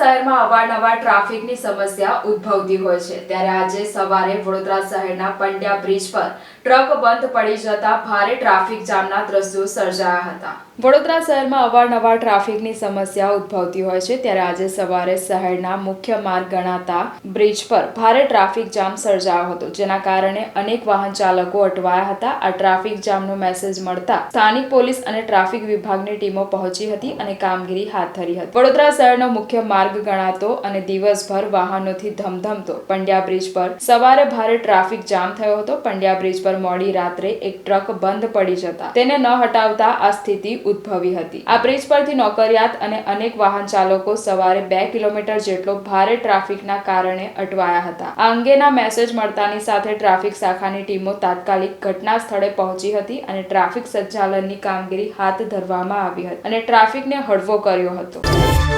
શહેરમાં અવારનવાર ટ્રાફિકની સમસ્યા ઉદ્ભવતી હોય છે. ત્યારે આજે સવારે વડોદરા શહેરના પંડ્યા બ્રિજ પર ટ્રક બંધ પડી જતા ભારે ટ્રાફિક જામના દ્રશ્યો સર્જાયા હતા. વડોદરા શહેરમાં અવારનવાર ટ્રાફિકની સમસ્યા ઉદ્ભવતી હોય છે. ત્યારે આજે સવારે શહેરના મુખ્ય માર્ગ ગણાતા બ્રિજ પર ભારે ટ્રાફિક જામ સર્જાયો હતો, જેના કારણે અનેક વાહન ચાલકો અટવાયા હતા. આ ટ્રાફિક જામનો મેસેજ મળતા સ્થાનિક પોલીસ અને ટ્રાફિક વિભાગની ટીમો પહોંચી હતી અને કામગીરી હાથ ધરી હતી. વડોદરા શહેરનો મુખ્ય માર્ગ ગણાતો અને દિવસભર વાહનોથી ધમધમતો. પંડ્યા બ્રિજ પર સવારે ભારે ટ્રાફિક જામ થયો હતો. પંડ્યા બ્રિજ પર મોડી રાત્રે એક ટ્રક બંધ પડી જતા. તેને ન હટાવતા આ સ્થિતિ ઉદ્ભવી હતી. આ બ્રિજ પરથી નોકરિયાત અને અનેક વાહન ચાલકો સવારે બે કિલોમીટર જેટલો ભારે ટ્રાફિકના કારણે અટવાયા હતા. આ અંગેના મેસેજ મળતાની સાથે ટ્રાફિક શાખાની ટીમો તાત્કાલિક ઘટના સ્થળે પહોંચી હતી અને ટ્રાફિક સંચાલનની કામગીરી હાથ ધરવામાં આવી હતી અને ટ્રાફિકને હળવો કર્યો હતો.